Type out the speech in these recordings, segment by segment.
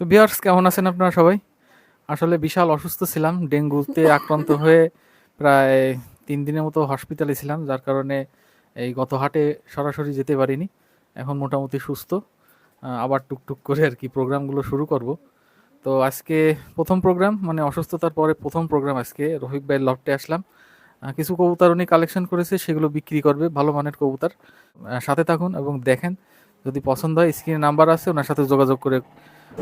তো ভিউয়ার্স, কেমন আছেন আপনারা সবাই? আসলে বিশাল অসুস্থ ছিলাম, ডেঙ্গুতে আক্রান্ত হয়ে প্রায় তিন দিনের মতো হসপিটালে ছিলাম, যার কারণে এই গত হাটে সরাসরি যেতে পারিনি। এখন মোটামুটি সুস্থ। আবার টুকটুক করে আর কি প্রোগ্রামগুলো শুরু করব। তো আজকে প্রথম প্রোগ্রাম মানে অসুস্থতার পরে প্রথম প্রোগ্রাম আজকে। রফিক ভাইয়ের লফটে আসলাম। কিছু কবুতর উনি কালেকশন করেছে, সেগুলো বিক্রি করবে, ভালো মানের কবুতর। সাথে থাকুন এবং দেখেন, যদি পছন্দ হয় স্ক্রিনে নাম্বার আছে, ওনার সাথে যোগাযোগ করে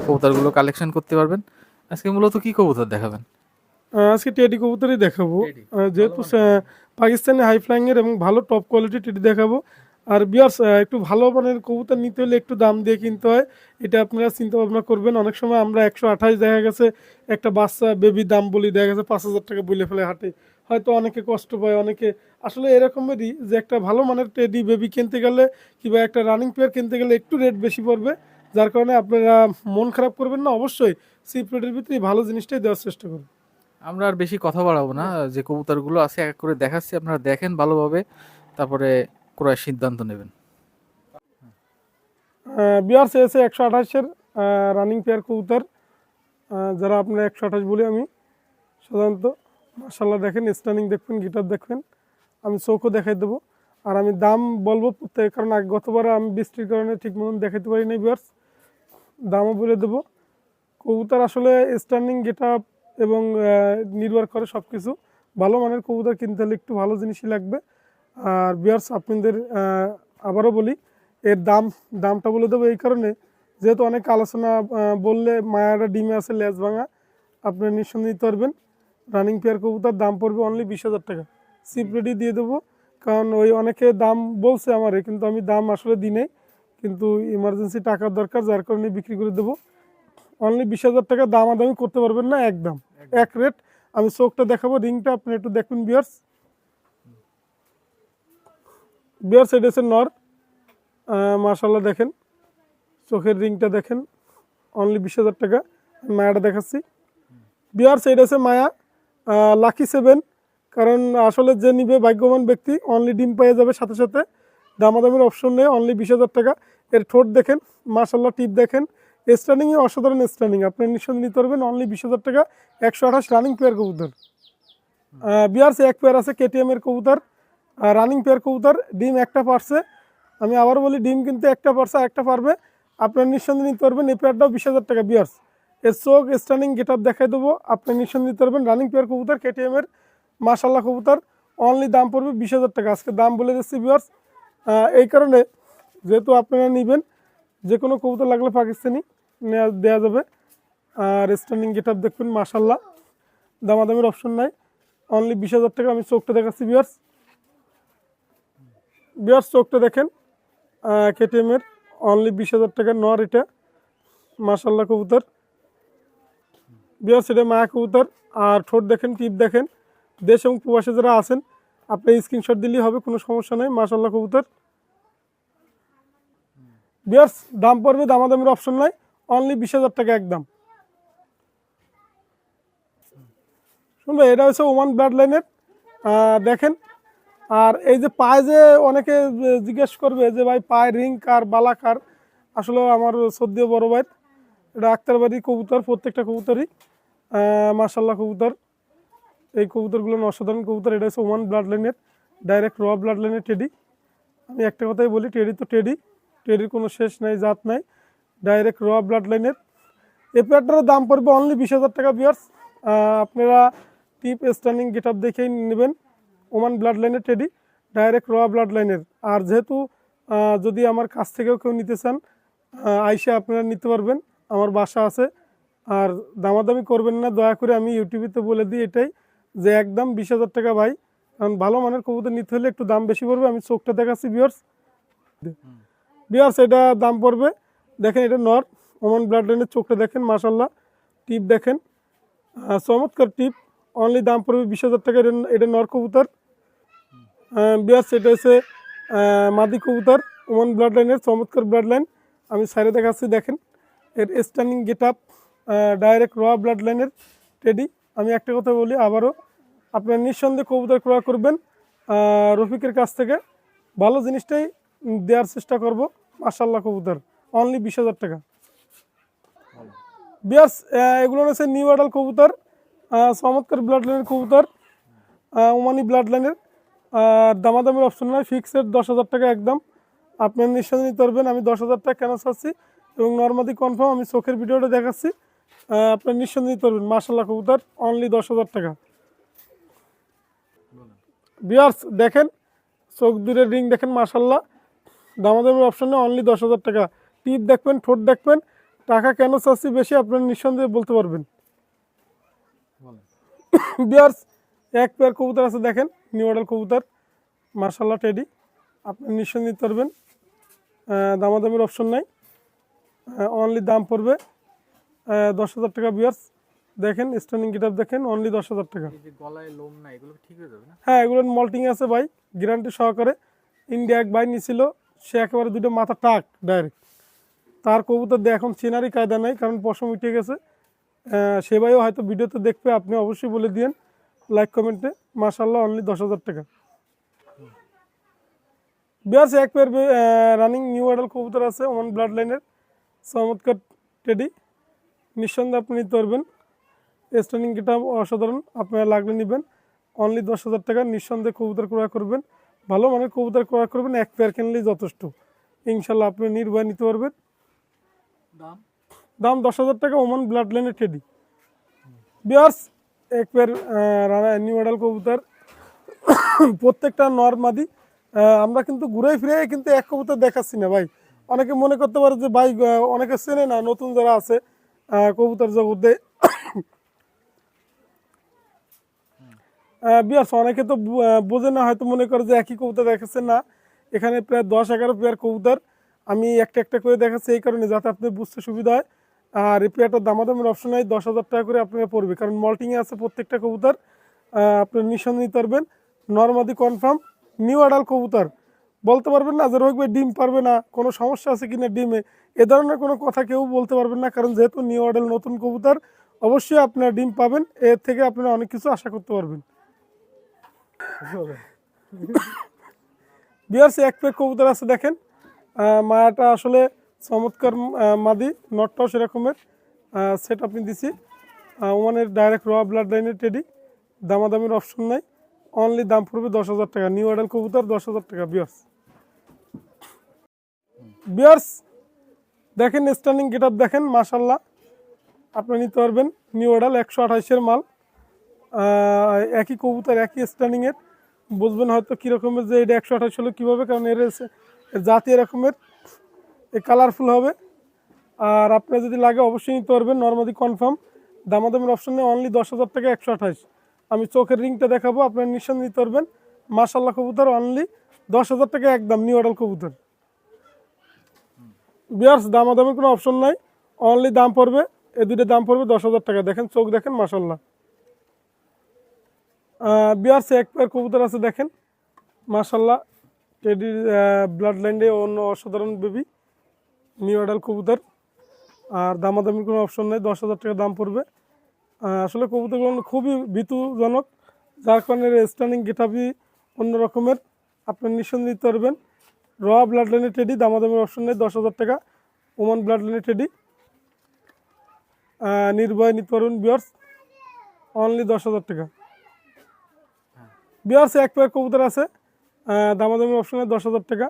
কবুতরগুলো কালেকশন করতে পারবেন। আজকে মূলত কি কবুতর দেখাবেন? আজকে টেডি কবুতরই দেখাবো। যেহেতু পাকিস্তানি হাই ফ্লাইং এর এবং ভালো টপ কোয়ালিটি টেডি দেখাবো। আর বিয়ার্স একটু ভালো মানের কবুতর নিতে হলে একটু দাম দিয়ে কিনতে হয়। এটা আপনারা চিন্তা ভাবনা করবেন। অনেক সময় আমরা একশো আঠাশ দেখা গেছে একটা বাচ্চা বেবি দাম বলি দেখা গেছে পাঁচ হাজার টাকা বলে ফেলে হাটে। হয়তো অনেকে কষ্ট পায় অনেকে আসলে এরকমেরই যে একটা ভালো মানের টেডি বেবি কিনতে গেলে কিংবা একটা রানিং পেয়ার কিনতে গেলে একটু রেট বেশি পড়বে। যার কারণে আপনারা মন খারাপ করবেন না অবশ্যই চিপ রেটের ভিতরে ভালো জিনিসটাই দেওয়ার চেষ্টা করবেন আমরা আর বেশি কথা বাড়াবো না যে কবুতরগুলো আছে এক করে দেখাচ্ছি আপনারা দেখেন ভালোভাবে তারপরে ক্রয়ের সিদ্ধান্ত নেবেন। বিয়ার এসে একশো আঠাশের রানিং পেয়ার কবুতর। যারা আপনার একশো আঠাশ বলি আমি সাধারণত মার্শাল্লাহ দেখেন স্টানিং দেখবেন গিটার দেখবেন। আমি চৌকও দেখাই দেবো। আর আমি দাম বলব প্রত্যেক কারণ গতবার আমি বৃষ্টির কারণে ঠিক মতন দেখাতে পারি নাই বিয়ার্স দামও বলে দেবো। কবুতর আসলে স্টার্নিং গেট আপ এবং নির্ভর করে সব কিছু ভালো মানের কবুতর কিনতে হলে একটু ভালো জিনিসই লাগবে। আর বিয়ার্স আপনাদের আবারও বলি, এর দাম, দামটা বলে দেবো এই কারণে। যেহেতু অনেক আলোচনা বললে মায়ারা ডিমে আছে, লেজ ভাঙা আপনি নিঃসন্দেহে নিতে পারবেন। রানিং পেয়ার কবুতার, দাম পড়বে অনলি বিশ হাজার টাকা। সিপ রেডি দিয়ে দেবো। কারণ ওই অনেকে দাম বলছে আমারে, কিন্তু আমি দাম আসলে দিই নাই। কিন্তু ইমার্জেন্সি টাকার দরকার যার কারণে বিক্রি করে দেবো। অনলি বিশ হাজার টাকা দাম আদামি করতে পারবেন না একদম। এক রেট আমি চোখটা দেখাবো রিংটা আপনি একটু দেখুন বিয়ার্স বিয়ার্স এটা হচ্ছে নর। মার্শাল্লাহ দেখেন। চোখের রিংটা দেখেন। অনলি বিশ হাজার টাকা। আমি মায়াটা দেখাচ্ছি। বিয়ার্স এটা হচ্ছে মায়া। লাকি সেভেন কারণ আসলে যে নিবে ভাগ্যবান ব্যক্তি অনলি ডিম পেয়ে যাবে সাথে সাথে। দামাদামির অপশন নেই অনলি বিশ হাজার টাকা। এর ঠোঁট দেখেন মার্শাল্লাহ টিপ দেখেন। স্টার্নিংয়ে অসাধারণ স্টার্নিং আপনি নিঃসন্দেহে নিতে পারবেন অনলি বিশ হাজার টাকা, একশো আঠাশ রানিং পেয়ার কবুতর। বিয়ার্স, এক পেয়ার আছে কেটিএম এর কবুতর রানিং পেয়ার কবুতর, ডিম একটা পারছে। আমি আবার বলি, ডিম কিন্তু একটা পারছে একটা পারবে। আপনার নিঃসন্দেহে নিতে পারবেন, এই পেয়ারটাও বিশ হাজার টাকা, বিয়ার্স। এর চোখ স্টার্নিং গেট আপ দেখাই দেবো, আপনি নিঃসন্দেহে নিতে পারবেন রানিং পেয়ার কবুতর কেটিএম এর মাশাল্লাহ কবুতর। অনলি দাম পড়বে বিশ হাজার টাকা। আজকে দাম বলে দিচ্ছি, বিয়ার্স এই কারণে যেহেতু আপনারা নেবেন যে কোনো কবুতর লাগলে পাকিস্তানি নেওয়া দেওয়া যাবে। আর স্ট্যান্ডিং গেট আপ দেখবেন মাশাল্লাহ দামাদামির অপশন নাই। অনলি বিশ হাজার টাকা আমি চোখটা দেখাচ্ছি বিয়ার্স বিয়ার্স চোখটা দেখেন। কেটিএম এর অনলি বিশ হাজার টাকা নর এটা। মাশাল্লাহ কবুতর। বিয়ার্স এটা মায়া কবুতর। আর ঠোঁট দেখেন, টিপ দেখেন। দেশ এবং প্রবাসে যারা আছেন আপনি স্ক্রিনশট দিলেই হবে, কোনো সমস্যা নেই মাশাল্লাহ কবুতর। বিয়ার্স দাম পড়বে, দামাদামের অপশন নাই অনলি বিশ হাজার টাকা একদম। শুনবে এটা হচ্ছে ওমান ব্লাড লাইনের দেখেন। আর এই যে পায়ে যে অনেকে জিজ্ঞেস করবে যে, ভাই, পায়ে রিং কার, বালা কার? আসলে আমার সদ্য বড় ভাই, এটা আক্তারবাড়ি কবুতর, প্রত্যেকটা কবুতরই মার্শাল্লাহ কবুতর। এই কবুতরগুলো অসাধারণ কবুতর, এটা হচ্ছে ওমান ব্লাড লাইনের ডাইরেক্ট র ব্লাড লাইনের টেডি আমি একটা কথাই বলি টেডি তো টেডি টেডির কোনো শেষ নাই, জাত নাই। ডাইরেক্ট র ব্লাড লাইনের এই দাম পড়বে অনলি বিশ হাজার টাকা বিয়ার্স আপনারা টিপ স্টার্নিং গেট আপ দেখেই নেবেন ওমান ব্লাড লাইনের টেডি ডাইরেক্ট র ব্লাড লাইনের আর যেহেতু যদি আমার কাছ থেকেও কেউ নিতে চান আইসে আপনারা নিতে পারবেন, আমার বাসা আছে। আর দামাদামি করবেন না, দয়া করে আমি ইউটিউবেতে বলে দিই এটাই। যে একদম বিশ হাজার টাকা ভাই। কারণ ভালো মানের কবুতর নিতে হলে একটু দাম বেশি পড়বে, আমি চোখটা দেখাচ্ছি বিয়ার্স বিয়ার্স এটা দাম পড়বে। দেখেন এটা নর ওমান ব্লাড লাইনের চোখটা দেখেন মাসাল্লাহ টিপ দেখেন। চমৎকার টিপ। অনলি দাম পড়বে বিশ হাজার টাকা, এটা এটা নর কবুতর। বিয়ার্স এটা হচ্ছে মাদি কবুতর ওমান ব্লাড লাইনের চমৎকার ব্লাড লাইন আমি সাইডে দেখাচ্ছি, দেখেন। এর স্টার্নিং গেট আপ ডাইরেক্ট র ব্লাড লাইনের টেডি আমি একটা কথা বলি আবারও। আপনার নিঃসন্দেহে কবুতর ক্রয় করবেন। রফিকের কাছ থেকে ভালো জিনিসটাই দেওয়ার চেষ্টা করব। মাসাল্লাহ কবুতর। অনলি বিশ হাজার টাকা। বিয়ার্স এগুলো হচ্ছে নিউ আডাল কবুতর চমৎকার ব্লাড লাইনের কবুতর ওমানি ব্লাড লাইনের দামাদামের অপশন নয় ফিক্সড দশ হাজার টাকা একদম। আপনি নিঃসন্দেহে নিতে পারবেন, আমি দশ হাজার টাকা কেন চাচ্ছি এবং নর্মাদি কনফার্ম আমি চোখের ভিডিওটা দেখাচ্ছি। আহ, আপনি নিঃসন্দেহে পারবেন মার্শাল্লাহ কবুতর অনলি দশ হাজার টাকা। বিয়ার্স দেখেন চোখ দূরের রিং দেখেন মার্শাল্লাহ দামাদামের অপশনে অনলি দশ হাজার টাকা। টিপ দেখবেন ঠোঁট দেখবেন টাকা কেন চাচ্ছি বেশি আপনার নিঃসন্দেহে বলতে পারবেন। বিয়ার্স এক পেয়ার কবুতর আছে দেখেন নিউ মডেল কবুতর মার্শাল্লাহ টেডি আপনি নিঃসন্দেহে পারবেন দামাদামের অপশন নাই অনলি দাম পড়বে দশ হাজার টাকা বিয়ার্স দেখেন স্টার্নিং গিটার দেখেন অনলি দশ হাজার টাকা। গলায় লোম না এগুলো ঠিক হয়ে যাবে না? হ্যাঁ এগুলো মল্টিং আছে ভাই গ্যারান্টি সহকারে। ইন্ডিয়া এক ভাই নিছিল সে একেবারে দুটো মাথা টাক ডাইরেক্ট তার কবুতর দিয়ে এখন চেনারই কায়দা নাই কারণ পশম উঠে গেছে। সে ভাইও হয়তো ভিডিওতে দেখবে আপনি অবশ্যই বলে দিয়েন। লাইক কমেন্টে মাসাল্লাহ অনলি দশ হাজার টাকা। বিয়ার্স এক পেয়ার রানিং নিউ মডেল কবুতর আছে ওমান ব্লাড লাইনের চমৎকার টেডি নিঃসন্দেহে আপনি নিতে পারবেন। স্টার্নিং কিতাব অসাধারণ আপনারা লাগলে নেবেন। অনলি দশ হাজার টাকা নিঃসন্দেহে কবুতর ক্রয় করবেন। ভালো মানের কবুতর ক্রয় করবেন এক পেয়ার কিনলেই যথেষ্ট। ইনশাল্লাহ আপনি নির্ভয় নিতে পারবেন। দাম? দাম দশ হাজার টাকা ওমান ব্লাড লাইনের টেডি বিয়ার্স এক পেয়ার রানা নিউ মডেল কবুতর। প্রত্যেকটা নর্মাদি আমরা কিন্তু ঘুরে ফিরে কিন্তু এক কবুতর দেখাচ্ছি না ভাই। অনেকে মনে করতে পারে যে ভাই অনেকে চেনে না নতুন যারা আছে কবুতর জগতে বিয়ার্স অনেকে তো বোঝে না হয়তো মনে করে যে একই কবুতর দেখাচ্ছে না। এখানে প্রায় দশ এগারো পেয়ার কবুতর। আমি একটা একটা করে দেখাচ্ছি এই কারণে যাতে আপনি বুঝতে সুবিধা হয়। আর এই পেয়ারটার দামাদামের অপশন হয় দশ হাজার টাকা করে আপনারা পড়বে। কারণ মল্টিংয়ে আছে প্রত্যেকটা কবুতর আহ, আপনি নিঃসন্দেহে নিতে পারবেন। নর্মাদি কনফার্ম নিউ আডাল কবুতর। বলতে পারবেন না যে ভাই ডিম পারবে না কোনো সমস্যা আছে কিনা ডিমে? এ ধরনের কোনো কথা কেউ বলতে পারবেন না কারণ যেহেতু নিউ আডাল নতুন কবুতর অবশ্যই আপনারা ডিম পাবেন এর থেকে আপনারা অনেক কিছু আশা করতে পারবেন। বিয়ার্স এক পেক কবুতর আছে দেখেন। মায়াটা আসলে চমৎকার মাদি নটটাও সেরকমের। সেট আপনি দিছি। ওমানের ডাইরেক্ট র ব্লাড লাইনের টেডি দামাদামির অপশন নাই। অনলি দাম পড়বে দশ হাজার টাকা। নিউ আডাল কবুতর দশ হাজার টাকা বিয়ার্স। বিয়ার্স দেখেন স্টার্নিং গেট দেখেন মাসাল্লাহ আপনি নিতে পারবেন নিউ আডাল একশো আঠাইশের মাল। একই কবুতর, একই স্ট্যান্ডিংয়ের বুঝবেন হয়তো কীরকমের যে এটা একশো আঠাশ হলো কীভাবে, কারণ এর জাতি এরকমের। এ কালারফুল হবে। আর আপনার যদি লাগে অবশ্যই নিতে পারবেন নর্মাদি কনফার্ম দামাদামের অপশনে অনলি দশ হাজার টাকা একশো আঠাশ আমি চোখের রিংটা দেখাবো আপনার নিঃসন্দেহে নিতে পারবেন। মার্শাল্লাহ কবুতর অনলি দশ হাজার টাকা একদম নিউ অডাল কবুতর। বিয়ার্স দামাদামের কোনো অপশন নাই। অনলি দাম পড়বে এ দুটো দাম পড়বে দশ হাজার টাকা। দেখেন, চোখ দেখেন মার্শাল্লাহ বিয়ার্সে এক পেয়ার কবুতর আছে, দেখেন। মার্শাল্লাহ টেডির ব্লাড লাইনে অন্য অসাধারণ বেবি নিউ অডাল কবুতর। আর দামাদামির কোনো অপশন নেই, দশ হাজার টাকা দাম পড়বে। আসলে কবুতরগুলো খুবই ভীতুজনক, যার কারণে স্টার্নিং গেটাপি অন্য রকমের আপনার নিঃসন্দেহে নিতে পারবেন। র ব্লাড লাইনের টেডি দামাদামির অপশন নেই দশ হাজার টাকা। ওমান ব্লাড লাইনের টেডি নির্ভয় নিতে পারবেন বিয়ার্স অনলি দশ হাজার টাকা। বিয়ার্স এক পেয়ার কবুতর আছে। আহ, দামাদামি অপশনে দশ হাজার টাকা।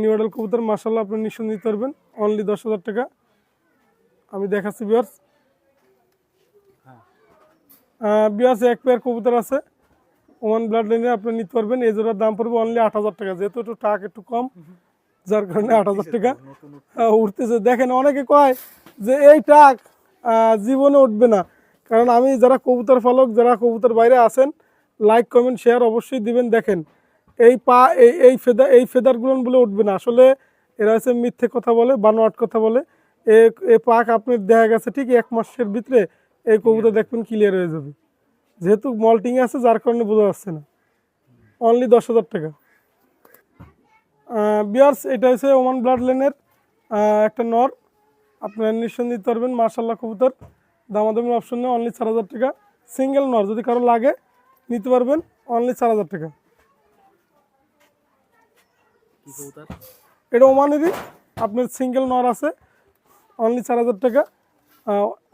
নিউ মডেল কবুতর মার্শাল্লাহ আপনি নিঃসন্দেহে নিতে পারবেন। অনলি দশ হাজার টাকা। আমি দেখাচ্ছি বিয়ার্স। বিয়ার্স এক পেয়ার কবুতর আছে। ওয়ান ব্লাড লাইনে আপনি নিতে পারবেন। এই জোড়ার দাম পড়বে অনলি আট হাজার টাকা। যেহেতু একটু টাক একটু কম যার কারণে আট হাজার টাকা উঠতেছে। দেখেন অনেকে কয় যে এই টাক জীবনে উঠবে না। কারণ আমি যারা কবুতর ফলক যারা কবুতর বাইরে আছেন লাইক কমেন্ট শেয়ার অবশ্যই দিবেন। দেখেন এই পা এই এই ফেদার এই ফেদারগুলো বলে উঠবে না। আসলে এরা হচ্ছে মিথ্যে কথা বলে বানোয়াট কথা বলে। এ এ পাক আপনি দেখা গেছে ঠিক এক মাসের ভিতরে এই কবুতর দেখবেন ক্লিয়ার হয়ে যাবে। যেহেতু মল্টিং আছে যার কারণে বোঝা যাচ্ছে না। অনলি দশ হাজার টাকা। বিয়ার্স এটা হচ্ছে ওমান ব্লাড লেনের একটা নর। আপনার নিঃসন্দেহে নিতে পারবেন মার্শাল্লাহ কবুতর। দামাদামি অপশন নেই অনলি চার হাজার টাকা। সিঙ্গেল নর যদি কারও লাগে নিতে পারবেন অনলি চার হাজার টাকা। এটা ওমানেরই আপনার সিঙ্গেল নর আছে অনলি চার হাজার টাকা।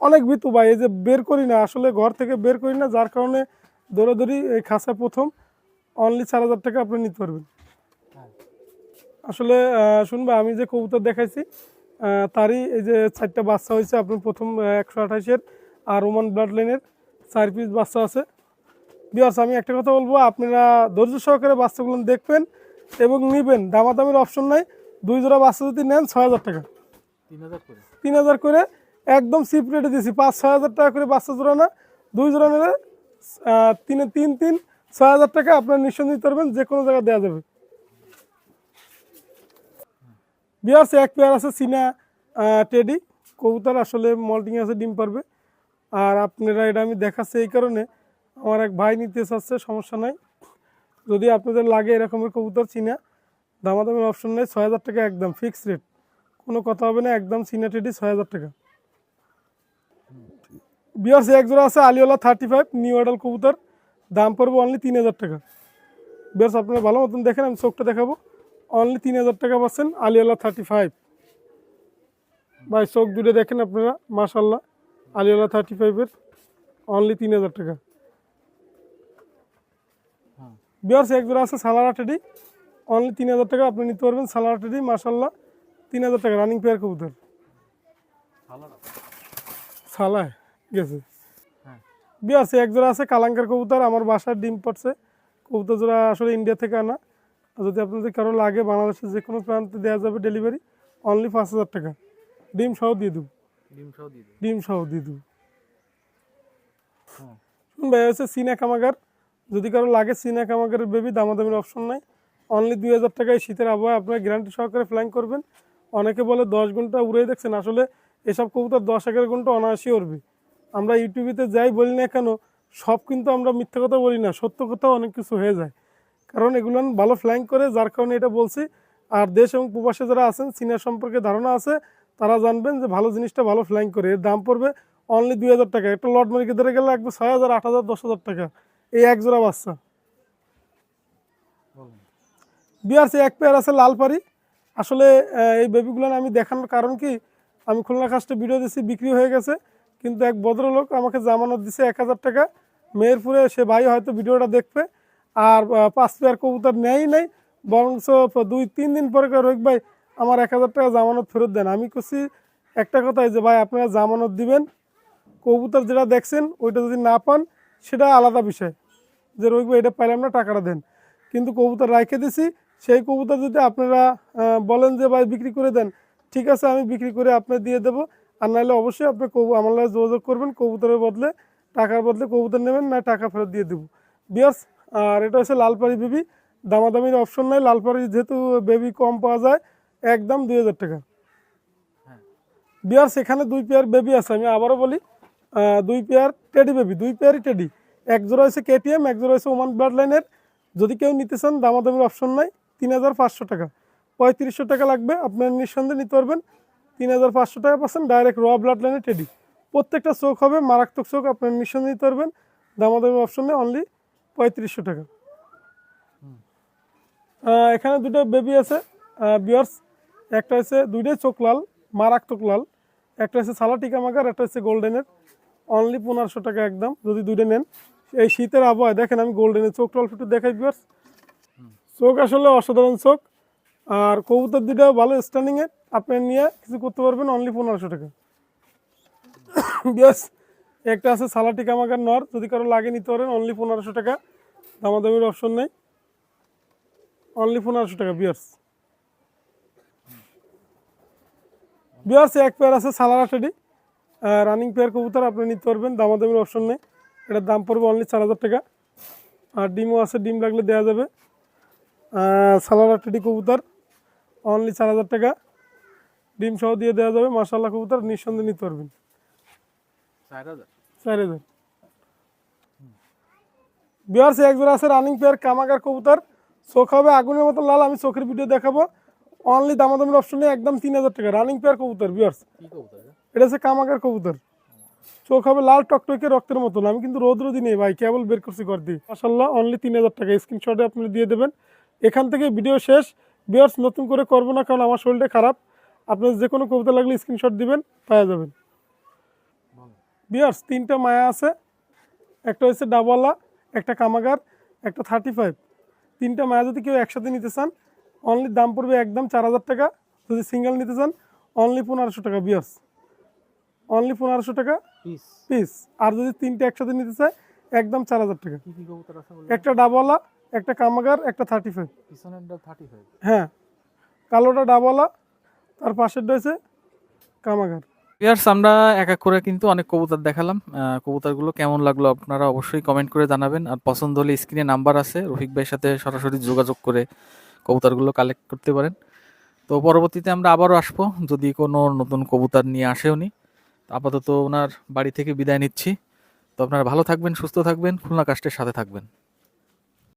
অনেক ভিতু ভাই এই যে বের করি না আসলে ঘর থেকে বের করি না যার কারণে দৌড়াদৌড়ি এই খাসা প্রথম অনলি চার হাজার টাকা আপনি নিতে পারবেন। আসলে শুনবে আমি যে কবুতর দেখাইছি তারই এই যে চারটা বাচ্চা হয়েছে আপনার প্রথম একশো আঠাশের আর রোমান ব্লাড লাইনের চার পিস বাচ্চা আছে। বিয়ার্স আমি একটা কথা বলব আপনারা ধৈর্য সহকারে বাচ্চাগুলো দেখবেন এবং নিবেন। দামাদামির অপশন নাই দুই জোড়া বাচ্চা যদি নেন ছয় হাজার টাকা। তিন হাজার করে। তিন হাজার করে একদম সিপ রেটে দিয়েছি। পাঁচ, ছয় হাজার টাকা করে বাচ্চা জোড়া না, দুই জোড়া নিলে তিনে, তিন তিন, ছয় হাজার টাকা আপনার নিঃসন্দেহ পারবেন, যে কোনো জায়গায় দেওয়া যাবে। বিয়ার্স এক পেয়ার আছে সিনা টেডি কবুতর আসলে মল্টিং আছে, ডিম পারবে। আর আপনারা এটা আমি দেখাচ্ছি এই কারণে। আমার এক ভাই নিতে চাচ্ছে, সমস্যা নাই। যদি আপনাদের লাগে এরকমের কবুতর চিনা দামাদামের অপশন নেই। ছয় হাজার টাকা একদম ফিক্সড রেট কোনো কথা হবে না, একদম সিনা টেডি ছয় হাজার টাকা। বিয়ার্স এক জোড়া আছে আলিওলা থার্টি ফাইভ নিউ অডাল কবুতর। দাম পড়বে অনলি তিন হাজার টাকা। বিয়ার্স আপনারা ভালো মতন দেখেন আমি চোখটা দেখাবো। অনলি তিন হাজার টাকা পাচ্ছেন আলিওলা থার্টি ফাইভ ভাই চোখ দুটো দেখেন আপনারা মাশাল্লাহ আলিওলা থার্টি ফাইভের অনলি তিন হাজার টাকা। বিয়ার্স এক জোড়া আছে সালারা টেডি। অনলি তিন হাজার টাকা আপনি নিতে পারবেন সালারা টেডি মাশাল্লাহ তিন হাজার টাকা রানিং পেয়ার কবুতর। সালায়। গেছে হ্যাঁ। বিয়ার্স এক জোড়া আছে কালাঙ্কার কবুতর আমার বাসার ডিম পড়ছে। কবুতর জোড়া আসলে ইন্ডিয়া থেকে আনা। যদি আপনাদের কারও লাগে বাংলাদেশের যে কোনো প্রান্তে দেওয়া যাবে ডেলিভারি অনলি পাঁচ হাজার টাকা। ডিম সহ দিয়ে দেবো। ডিম সহ দিয়ে দেবে। ডিম সহ দিয়ে দেবো। হ্যাঁ শুনুন ভাই হচ্ছে সিনা কামাগার। যদি কারও লাগে সিনা কামাগারের বেবি দামাদামির অপশন নাই। অনলি দুই হাজার টাকায় শীতের আবহাওয়া আপনারা গ্যারান্টি সহকারে ফ্লাইং করবেন। অনেকে বলে দশ ঘণ্টা উড়ে দেখছেন। আসলে এসব কবুতর দশ এগারো ঘণ্টা অনায়াসই উড়বে। আমরা ইউটিউবেতে যাই বলি না কেন, সব কিন্তু আমরা মিথ্যা কথা বলি না, সত্য কথা অনেক কিছু হয়ে যায়। কারণ এগুলো ভালো ফ্ল্যাং করে, যার কারণে এটা বলছি। আর দেশ এবং প্রবাসে যারা আছেন, সিনিয়র সম্পর্কে ধারণা আছে, তারা জানবেন যে ভালো জিনিসটা ভালো ফ্ল্যাং করে। এর দাম পড়বে অনলি দুই হাজার টাকা। একটা লট মার্কে ধরে গেলে লাগবে ছয় হাজার, আট হাজার, দশ হাজার টাকা। এই এক জোড়া বাচ্চা বিআরসি এক পেয়ার আছে লালপাড়ি আসলে এই বেবিগুলো আমি দেখানোর কারণ কি? আমি খুলনা কাস্টে ভিডিও দিচ্ছি বিক্রি হয়ে গেছে। কিন্তু এক ভদ্রলোক আমাকে জামানত দিছে এক হাজার টাকা। মেহেরপুরে সে ভাই হয়তো ভিডিওটা দেখবে। আর পাঁচ পেয়ার কবুতর নেয়ই নেই। বরঞ্চ দুই, তিন দিন পরে রোহিত ভাই, আমার এক হাজার টাকা জামানত ফেরত দেন। আমি করছি একটা কথাই যে ভাই, আপনারা জামানত দিবেন। কবুতর যেটা দেখছেন, ওইটা যদি না পান, সেটা আলাদা বিষয়। যে রোহিত ভাই, এটা পাইলাম না, টাকাটা দেন। কিন্তু কবুতর রাখে দিছি। সেই কবুতর যদি আপনারা বলেন যে, ভাই, বিক্রি করে দেন, ঠিক আছে, আমি বিক্রি করে আপনার দিয়ে দেবো। আর নাহলে অবশ্যই আপনি কবু আমার লাগে যোগাযোগ করবেন, কবুতরের বদলে, টাকার বদলে কবুতর নেবেন, না টাকা ফেরত দিয়ে দেবো। বিয়ার্স আর এটা হচ্ছে লালপাড়ি বেবি, দামাদামির অপশন নাই, লালপাড়ি যেহেতু বেবি কম পাওয়া যায়, একদম দুই হাজার টাকা। হ্যাঁ বিয়ার সেখানে দুই পেয়ার বেবি আছে, আমি আবারও বলি দুই পেয়ার টেডি বেবি দুই পেয়ারই টেডি এক জোড়া হচ্ছে কেটিএম এক জোড়া হয়েছে ওমান ব্লাড লাইনের যদি কেউ নিতে চান, দামাদামির অপশন নাই, তিন হাজার পাঁচশো টাকা। পঁয়ত্রিশশো টাকা লাগবে আপনার নিঃসন্দেহে নিতে পারবেন। তিন হাজার পাঁচশো টাকা পাচ্ছেন ডাইরেক্ট র ব্লাড লাইনের টেডি প্রত্যেকটা চোখ হবে, মারাত্মক চোখ আপনার নিঃসন্দেহে নিতে পারবেন। দামাদামির অপশন অনলি পঁয়ত্রিশশো টাকা। এখানে দুটো বেবি আছে বিয়ার্স একটা হচ্ছে দুইটাই চোখ লাল, মারাত্মক লাল। একটা হচ্ছে সালাটিকা মাগার একটা হচ্ছে গোল্ডেনের অনলি পনেরোশো টাকা একদম, যদি দুইটা নেন। এই শীতের আবহাওয়ায় দেখেন, আমি গোল্ডেনের চোখ টল একটু দেখাই বিয়ার্স চোখ আসলে অসাধারণ চোখ। আর কবুতর দুটো ভালো স্ট্যান্ডিংয়ের আপনি নিয়ে কিছু করতে পারবেন অনলি পনেরোশো টাকা। বিয়ার্স একটা আছে সালাটিকা মাগার নর, যদি কারও লাগে নিতে পারেন অনলি পনেরোশো টাকা। দামাদামির অপশন নেই। অনলি পনেরোশো টাকা বিয়ার্স বিয়ার্স এক পেয়ার আছে, সালারা টেডি রানিং পেয়ার কবুতর আপনি নিতে পারবেন, দামাদামির অপশন নেই। এটার দাম পড়বে অনলি চার হাজার টাকা। আর ডিমও আছে, ডিম লাগলে দেওয়া যাবে। সালারা টেডি কবুতর। অনলি চার হাজার টাকা। ডিম সহ দিয়ে দেওয়া যাবে। মাসাল্লাহ কবুতর নিঃসন্দেহে নিতে পারবেন। চার হাজার? চার হাজার। বিহার আছে রানিং পেয়ার কামাগার কবুতর। চোখ হবে আগুনের মতো লাল আমি চোখের ভিডিও দেখাবো। অনলি দামাদামির অপশনে একদম তিন হাজার টাকা। রানিং পেয়ার কবুতর বিয়ার্স এটা? হচ্ছে কামাগার কবুতর। চোখ হবে লাল টকটকে রক্তের মতন আমি কিন্তু রোদ রোদি নেই ভাই কেবল বের করছি ঘর দিয়ে। মাসাল্লাহ অনলি তিন হাজার টাকা। স্ক্রিনশটে আপনি দিয়ে দেবেন। এখান থেকে ভিডিও শেষ। বিয়ার্স নতুন করে করব না কারণ আমার শরীরটা খারাপ। আপনার যে কোনো কবিতা লাগলে স্ক্রিনশট দিবেন পাওয়া যাবেন। বিয়ার্স তিনটা মায়া আছে। একটা হচ্ছে ডাবওয়ালা একটা কামাগার একটা থার্টি ফাইভ তিনটা মায়া যদি কেউ একসাথে নিতে চান অনলি দাম পড়বে একদম চার হাজার টাকা। যদি সিঙ্গেল নিতে চান অনলি পনেরোশো টাকা বিয়ার্স অনলি পনেরোশো টাকা পিস পিস আর যদি তিনটে একসাথে নিতে চায় একদম চার হাজার টাকা। একটা ডাবলা একটা কামাগার একটা থার্টি ফাইভ পিছনেরটা থার্টি ফাইভ হ্যাঁ কালোটা ডাবলা তার পাশেরটা হচ্ছে কামাগার। ইয়ার্স আমরা এক এক করে কিন্তু অনেক কবুতর দেখালাম। কবুতরগুলো কেমন লাগল আপনারা অবশ্যই কমেন্ট করে জানাবেন। আর পছন্দ হলে স্ক্রিনে নাম্বার আছে রফিক ভাইয়ের সাথে সরাসরি যোগাযোগ করে কবুতরগুলো কালেক্ট করতে পারেন। তো পরবর্তীতে আমরা আবারও আসব যদি কোনো নতুন কবুতর নিয়ে আসে উনি আপাতত ওনার বাড়ি থেকে বিদায় নিচ্ছি। তো আপনারা ভালো থাকবেন সুস্থ থাকবেন খুলনা কাস্টের সাথে থাকবেন।